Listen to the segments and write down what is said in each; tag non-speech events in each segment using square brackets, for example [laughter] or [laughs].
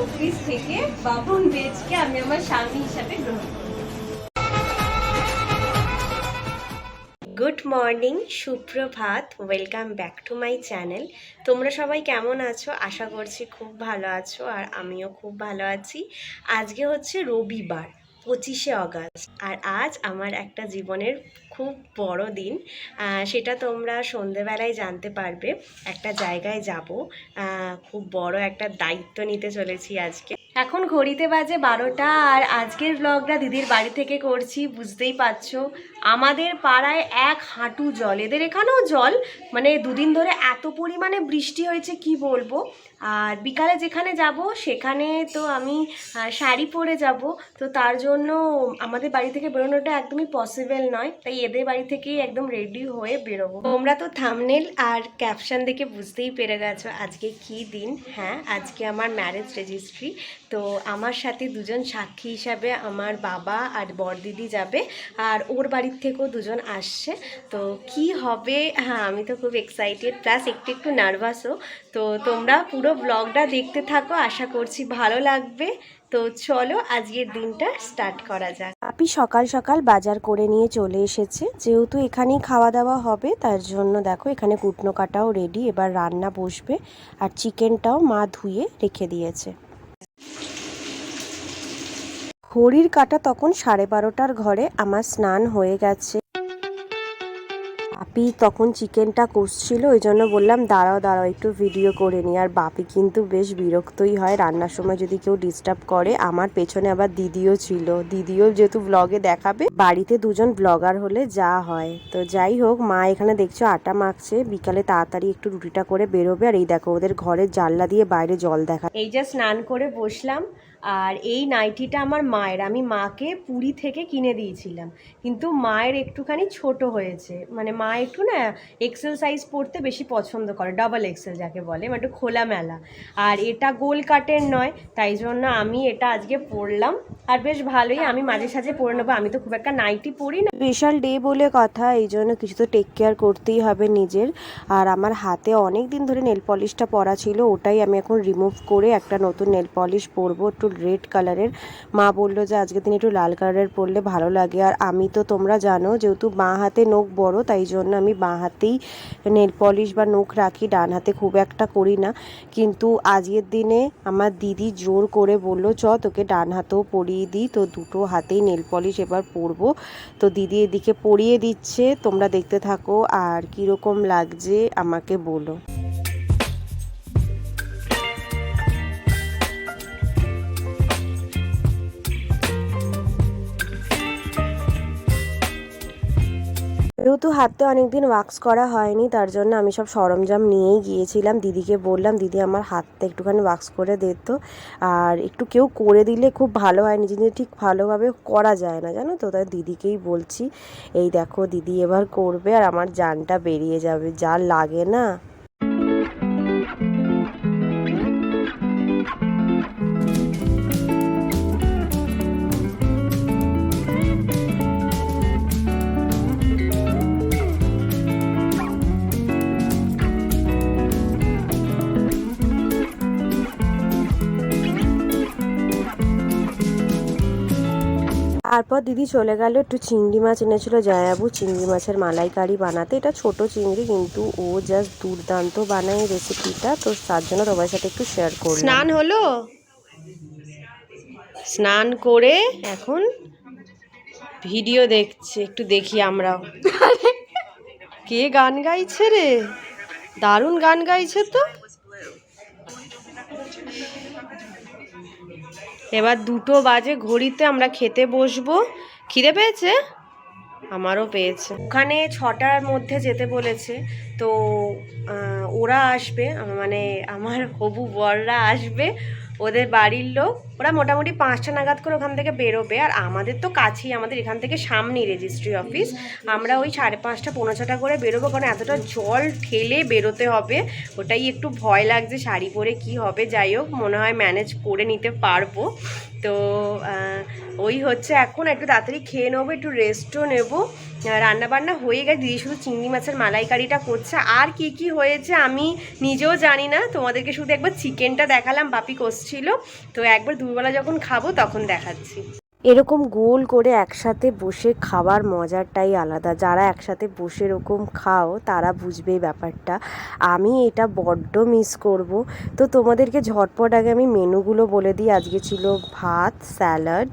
চব্বিশ থেকে বাবন বেজকে আমি আমার স্বামী হিসাবে গ্রহণ গুড মর্নিং, সুপ্রভাত, welcome back to my channel. তোমরা সবাই কেমন আছো? আশা করছি খুব ভালো আছো আর আমিও খুব ভালো আছি। আজকে হচ্ছে রবিবার পঁচিশে অগাস্ট। আর আজ আমার একটা জীবনের খুব বড় দিন। সেটা তোমরা সন্ধেবেলায় জানতে পারবে। একটা জায়গায় যাব। খুব বড় একটা দায়িত্ব নিতে চলেছি আজকে। এখন ঘড়িতে বাজে বারোটা আর আজকের ব্লগটা দিদির বাড়ি থেকে করছি, বুঝতেই পারছ। আমাদের পাড়ায় এক হাঁটু জল। এদের এখানেও জল। মানে দুদিন ধরে এত পরিমাণে বৃষ্টি হয়েছে, কি বলব? আর বিকালে যেখানে যাব, সেখানে তো আমি শাড়ি পরে যাব। তো তার জন্য আমাদের বাড়ি থেকে বেরোনোটা একদমই পসিবল নয়। তাই এদের বাড়ি থেকেই একদম রেডি হয়ে বেরোবো। তোমরা তো থামনেল আর ক্যাপশন দেখে বুঝতেই পেরে গেছো আজকে কি দিন। হ্যাঁ আজকে আমার ম্যারেজ রেজিস্ট্রি তো আমার সাথে দুজন সাক্ষী হিসাবে আমার বাবা আর বরদিদি যাবে। আর ওর বাড়ির থেকেও দুজন আসছে। তো কি হবে? হ্যাঁ আমি তো খুব এক্সাইটেড প্লাস একটু একটু নার্ভাসও তো তোমরা পুরো ব্লগটা দেখতে থাকো, আশা করছি ভালো লাগবে। তো চলো আজকের দিনটা স্টার্ট করা যাক। আপি সকাল সকাল বাজার করে নিয়ে চলে এসেছে। যেহেতু এখানেই খাওয়া দাওয়া হবে, তার জন্য দেখো এখানে কুটনো কাটাও রেডি এবার রান্না বসবে আর চিকেনটাও মা ধুয়ে রেখে দিয়েছে। ঘড়ির কাটা তখন সাড়ে বারোটার ঘরে আমার স্নান হয়ে গেছে। বাপি তখন চিকেনটা কষছিল ওই জন্য বললাম, দাঁড়াও দাঁড়াও, একটু ভিডিও করে নি। আর বাপি কিন্তু বেশ বিরক্তই হয়। রান্নার সময় যদি কেউ ডিস্টার্ব করে, আমার পেছনে আবার দিদিও ছিল। দিদিও যেহেতু ব্লগে দেখাবে, বাড়িতে দুজন ব্লগার হলে যা হয়। তো যাই হোক, মা এখানে দেখছ আটা মাখছে, বিকালে তাড়াতাড়ি একটু রুটিটা করে বেরোবে। আর এই দেখো, ওদের ঘরের জানলা দিয়ে বাইরে জল দেখা এই যে স্নান করে বসলাম আর এই নাইটিটা আমার মায়ের। আমি মাকে পুরী থেকে কিনে দিয়েছিলাম। কিন্তু মায়ের একটুখানি ছোট হয়েছে। মানে মা একটু না এক্সেল সাইজ পরতে বেশি পছন্দ করে ডাবল এক্সেল যাকে বলে মানে একটু খোলামেলা আর এটা গোল কাটের নয়, তাই জন্য আমি এটা আজকে পরলাম। আর বেশ ভালোই আমি মাঝে সাঝে পরে নেব। আমি তো খুব একটা নাইটি পরি না। স্পেশাল ডে বলে কথা, এই জন্য কিছু তো টেক কেয়ার করতেই হবে নিজের। আর আমার হাতে অনেক দিন ধরে নেল পলিশটা পরা ছিল, ওটাই আমি এখন রিমুভ করে একটা নতুন নেল পলিশ পরবো। একটু রেড কালারের মা বলল যে, আজকের দিন একটু লাল কালারের পরলে ভালো লাগে। আর আমি তো তোমরা জানো, যেহেতু বাঁ হাতে নখ বড়, তাই জন্য আমি বাঁ হাতেই নেল পলিশ বা নখ রাখি, ডান হাতে খুব একটা করি না। কিন্তু আজকের দিনে আমার দিদি জোর করে বলল, চ, তোকে ডান হাতেও পরিয়ে দিই, তো দুটো হাতেই নেল পলিশ এবার পরবো। তো দিদি এদিকে পরিয়ে দিচ্ছে, তোমরা দেখতে থাকো আর কীরকম লাগছে আমাকে বলো। যেহেতু হাতে অনেকদিন ওয়াক্স করা হয়নি, তার জন্য আমি সব সরঞ্জাম নিয়েই গিয়েছিলাম। দিদিকে বললাম, দিদি, আমার হাতটা একটুখানি ওয়াক্স করে দিত আর একটু কেউ করে দিলে খুব ভালো হয়, নিজে নিজে ঠিক ভালোভাবে করা যায় না, জানো তো? তাই দিদিকেই বলছি, এই দেখো, দিদি এবার করবে আর আমার জানটা বেরিয়ে যাবে, যা লাগে না। তারপর দিদি চলে গেল, একটু চিংড়ি মাছ এনেছিল জয়াবু, চিংড়ি মাছের মালাইকারি বানাতে। এটা ছোট চিংড়ি, কিন্তু ও জাস্ট দুর্দান্ত বানায় রেসিপিটা তো তার জন্য তোমার সাথে একটু শেয়ার করলাম। স্নান হলো? স্নান করে এখন ভিডিও দেখছে, একটু দেখি আমরাও। কে গান গাইছে রে? দারুণ গান গাইছে তো। এবার দুটো বাজে ঘড়িতে আমরা খেতে বসবো। খিদে পেয়েছে? আমারও পেয়েছে। ওখানে ছটার মধ্যে যেতে বলেছে। তো ওরা আসবে। মানে আমার হবু বররা আসবে। ওদের বাড়ির লোক। ওরা মোটামুটি পাঁচটা নাগাদ করে ওখান থেকে বেরোবে, আর আমাদের তো কাছেই, আমাদের এখান থেকে সামনেই রেজিস্ট্রি অফিস আমরা ওই সাড়ে পাঁচটা, পৌনে ছটা করে বেরোবো, কারণ এতটা জল ঠেলে বেরোতে হবে। ওটাই একটু ভয় লাগছে, শাড়ি পরে কি হবে, যাই হোক, মনে হয় ম্যানেজ করে নিতে পারব। তো ওই হচ্ছে এখন, একটু তাড়াতাড়ি খেয়ে নেব, একটু রেস্টও নেব। রান্না বান্না হয়ে গেছে, দিদি শুধু চিংড়ি মাছের মালাইকারিটা করছে। আর কি কি হয়েছে আমি নিজেও জানি না, তোমাদেরকে শুধু একবার চিকেনটা দেখালাম, বাপি কষছিল। তো একবার দুপুরবেলা যখন খাব, তখন দেখাচ্ছি। এরকম গোল করে একসাথে বসে খাবার মজাটাই আলাদা। যারা একসাথে বসে এরকম খাও, তারা বুঝবে ব্যাপারটা। আমি এটা বড্ড মিস করব। তো তোমাদেরকে ঝটপট আগে আমি মেনুগুলো বলে দিই। আজকে ছিল ভাত, স্যালাড,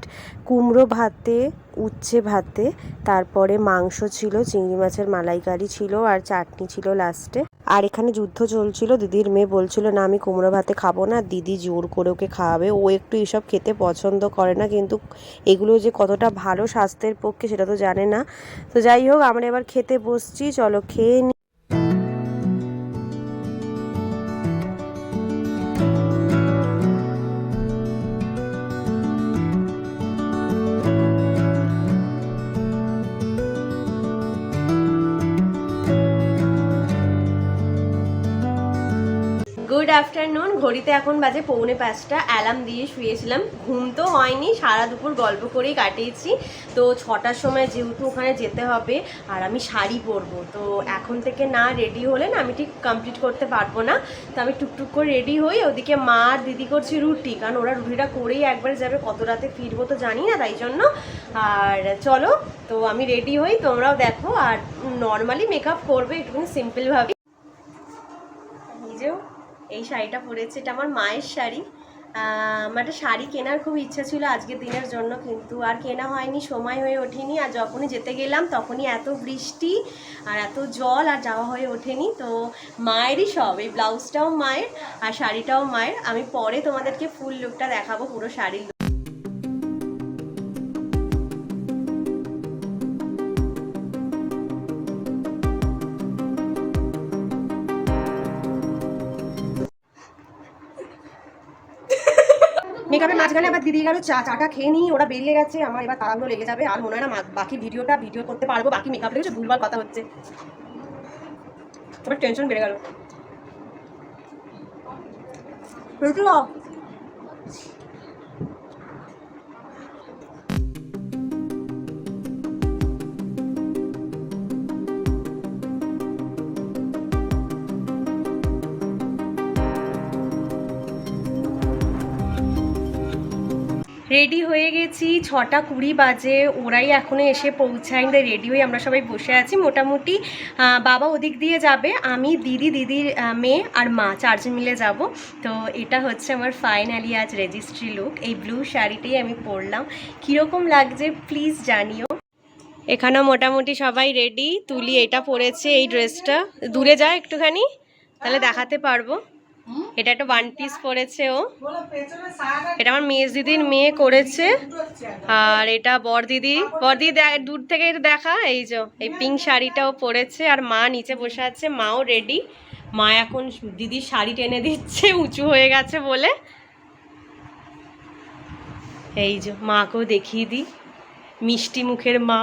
কুমড়ো ভাতে, উচ্ছে ভাতে, তারপরে মাংস ছিল, চিংড়ি মাছের মালাইকারি ছিল, আর চাটনি ছিল লাস্টে আর এখানে যুদ্ধ চলছিল, দিদির মেয়ে বলছিল, না, আমি কুমড়ো ভাতে খাব না, দিদি জোর করে ওকে খাওয়াবে। ও একটু এসব খেতে পছন্দ করে না, কিন্তু এগুলো যে কতটা ভালো স্বাস্থ্যের পক্ষে সেটা তো জানে না। তো যাই হোক, আমরা এবার খেতে বসছি, চলো খেয়ে গুড আফটারনুন ঘড়িতে এখন বাজে পৌনে পাঁচটা। অ্যালার্ম দিয়ে শুয়েছিলাম। ঘুম তো হয়নি। সারা দুপুর গল্প করেই কাটিয়েছি। তো ছটার সময় যেহেতু ওখানে যেতে হবে, আর আমি শাড়ি পরবো। তো এখন থেকে না রেডি হলে না আমি ঠিক কমপ্লিট করতে পারব না। তো আমি টুকটুক করে রেডি হই। ওদিকে মা আর দিদি করছি রুটি। কারণ ওরা রুটিটা করেই একবার যাবে। কত রাতে ফিরবো তো জানি না তাই জন্য। আর চলো, তো আমি রেডি হই। তোমরাও দেখো। আর নর্মালি মেকআপ করবে একটুখানি সিম্পলভাবে এই শাড়িটা পরেছে, এটা আমার মায়ের শাড়ি। আমার একটা শাড়ি কেনার খুব ইচ্ছা ছিল আজকের দিনের জন্য, কিন্তু আর কেনা হয়নি, সময় হয়ে ওঠেনি। আর যখনই যেতে গেলাম, তখনই এত বৃষ্টি আর এত জল আর যাওয়া হয়ে ওঠেনি। তো মায়েরই সব, এই ব্লাউজটাও মায়ের আর শাড়িটাও মায়ের। আমি পরে তোমাদেরকে ফুল লুকটা দেখাবো, পুরো শাড়ির মাঝখানে আবার দিদি গেল, চা, চাটা খেয়ে নিই ওরা বেরিয়ে গেছে। আমার এবার তাড়াগুলো লেগে যাবে, আর মনে হয় না বাকি ভিডিওটা ভিডিও করতে পারব, বাকি মেকআপ লেগেছে ভুলবার কথা হচ্ছে। তোমার টেনশন বেড়ে গেল। রেডি হয়ে গেছি, ছটা কুড়ি বাজে, ওরাই এখনও এসে পৌঁছায়নি রেডি হয়ে আমরা সবাই বসে আছি। মোটামুটি বাবা ওদিক দিয়ে যাবে, আমি দিদি, দিদির মেয়ে আর মা চারজন মিলে যাব। তো এটা হচ্ছে আমার ফাইনালি আজ রেজিস্ট্রি লুক এই ব্লু শাড়িটাই আমি পরলাম। কীরকম লাগছে প্লিজ জানিও। এখানেও মোটামুটি সবাই রেডি তুলি এটা পরেছে, এই ড্রেসটা দূরে যায় একটুখানি, তাহলে দেখাতে পারব। এটা একটা ওয়ান পিস পরেছে ও। এটা আমার মেজ দিদির মেয়ে করেছে। আর এটা বর দিদি বর দিদি দূর থেকে দেখা এই যে এই পিঙ্ক শাড়িটাও পরেছে। আর মা নিচে বসে আছে মাও রেডি মা এখন দিদির শাড়ি টেনে দিচ্ছে উঁচু হয়ে গেছে বলে। এই যে মাকেও দেখিয়ে দিই। মিষ্টি মুখের মা।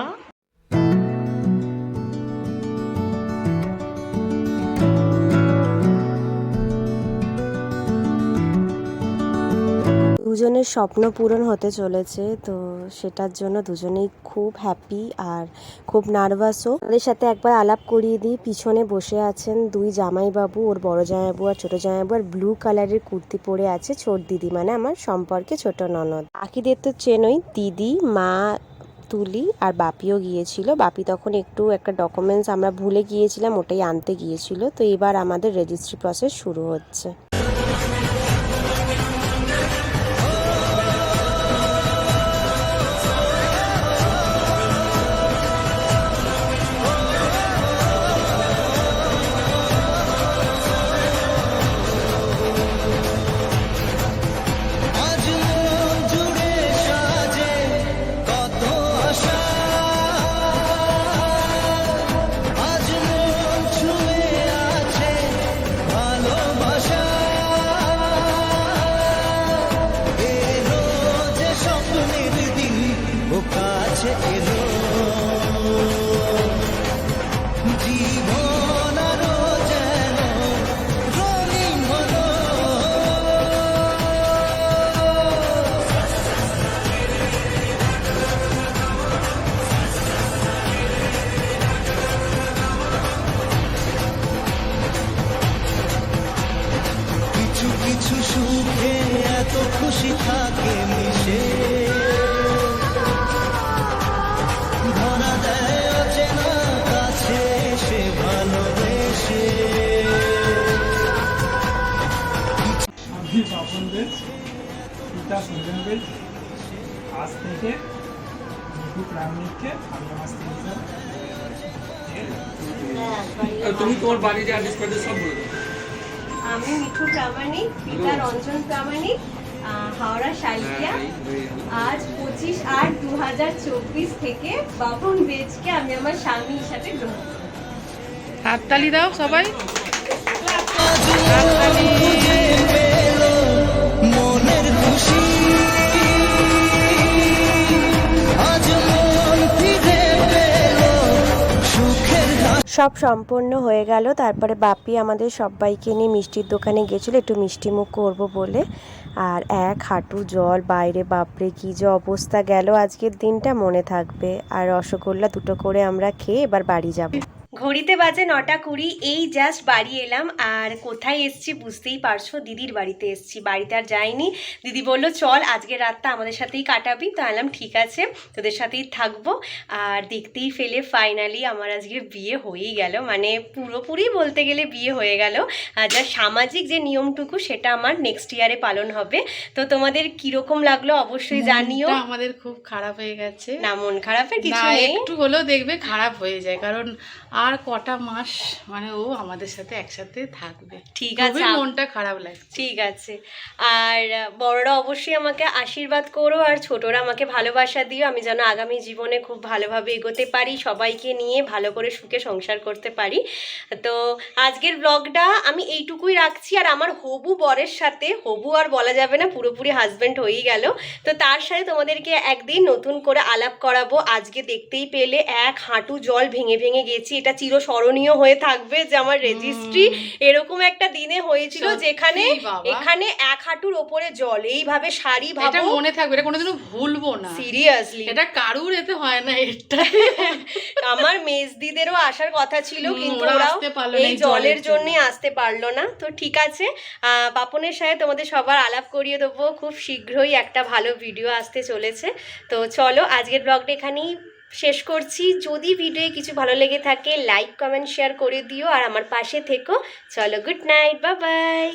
দুজনের স্বপ্ন পূরণ হতে চলেছে, তো সেটার জন্য দুজনেই খুব হ্যাপি আর খুব নার্ভাসও ওদের সাথে একবার আলাপ করিয়ে দিই, পিছনে বসে আছেন দুই জামাইবাবু, ওর বড় জামাইবাবু আর ছোট জামাইবাবু আর ব্লু কালারের কুর্তি পরে আছে ছোট দিদি মানে আমার সম্পর্কে ছোট ননদ। বাকিদের তো চেনই, দিদি, মা, তুলি আর বাপিও গিয়েছিল। বাপি তখন একটু একটা ডকুমেন্টস আমরা ভুলে গিয়েছিলাম, ওটাই আনতে গিয়েছিল, তো এবার আমাদের রেজিস্ট্রি প্রসেস শুরু হচ্ছে। থাকে মিশে। ধরা দেয় অচেনা কাছে সে ভালোবেসে। আমি বাপনদের পিতা আজ থেকে প্রাণীকে তুমি তোমার বাড়ির অ্যাড্রেস ফ্যাড্রেস সব বলে দাও। আমি মিঠু প্রামাণিক পিতা রঞ্জন প্রামাণিক। হাওড়া শালকিয়া হ্যাঁ। আজ পঁচিশ আট দু হাজার চব্বিশ থেকে বাপন বেজকে আমি আমার স্বামী হিসাবে গ্রহণ হাততালি দাও সবাই। মনের খুশি আজ মন ফিরে পেল সুখের সব সম্পূর্ণ হয়ে গেল তারপরে বাপি আমাদের সবাইকে নিয়ে মিষ্টির দোকানে গেছিল একটু মিষ্টি মুখ করব বলে। আর এক হাঁটু জল, বাইরে বাপরে, কি যে অবস্থা গেল আজকের দিনটা মনে থাকবে। আর রসগোল্লা দুটো করে আমরা খেয়ে এবার বাড়ি যাব। ঘড়িতে বাজে নটা কুড়ি এই জাস্ট বাড়ি এলাম। আর কোথায় এসছি বুঝতেই পারছ? দিদির বাড়িতে এসছি। বাড়িতে আর যাইনি। দিদি বলল চল আজকে রাতটা আমাদের সাথেই কাটাবি। তো আলাম ঠিক আছে তোদের সাথেই থাকব। আর দেখতেই ফেলে ফাইনালি আমার আজকে বিয়ে হয়েই গেল। মানে পুরোপুরি বলতে গেলে বিয়ে হয়ে গেল। আর যা সামাজিক যে নিয়মটুকু সেটা আমার নেক্সট ইয়ারে পালন হবে। তো তোমাদের কীরকম লাগল অবশ্যই জানিও। আমাদের খুব খারাপ হয়ে গেছে। না মন খারাপের কিছু নেই। একটু হলেও দেখবে খারাপ হয়ে যায়। কারণ আর কটা মাস মানে ও আমাদের সাথে একসাথে থাকবে। ঠিক আছে মনটা খারাপ লাগছে। ঠিক আছে। আর বড়রা অবশ্যই আমাকে আশীর্বাদ করো আর ছোটরা আমাকে ভালোবাসা দিও। আমি যেন আগামী জীবনে খুব ভালোভাবে এগোতে পারি সবাইকে নিয়ে ভালো করে সুখে সংসার করতে পারি। তো আজকের ব্লগটা আমি এইটুকুই রাখছি। আর আমার হবু বরের সাথে হবু আর বলা যাবে না পুরোপুরি হাজব্যান্ড হয়েই গেল। তো তার সাথে তোমাদেরকে একদিন নতুন করে আলাপ করাবো। আজকে দেখতেই পেলে এক হাঁটু জল ভেঙে ভেঙে গেছি। এটা চিরস্মরণীয় হয়ে থাকবে যে আমার রেজিস্ট্রি এরকম একটা দিনে হয়েছিল যেখানে এখানে এক হাঁটুর ওপরে জল এইভাবে শাড়ি এটা ভাবো মনে থাকবে এটা কোনোদিনও ভুলবো না। সিরিয়াসলি এটা কারুর এতে হয় না এটা। [laughs] আমার মেজদিদেরও আসার কথা ছিল কিন্তু ওরাও এই জলের জন্য। আসতে পারল না। তো ঠিক আছে পাপনের সাথে তোমাদের সবার আলাপ করিয়ে দেবো। খুব শীঘ্রই একটা ভালো ভিডিও আসতে চলেছে। তো চলো আজকের ব্লগটা এখানেই শেষ করছি। যদি ভিডিও কিছু ভালো লেগে থাকে লাইক কমেন্ট শেয়ার করে দিও। আর আমার পাশে থেকো। চলো গুড নাইট বা বাই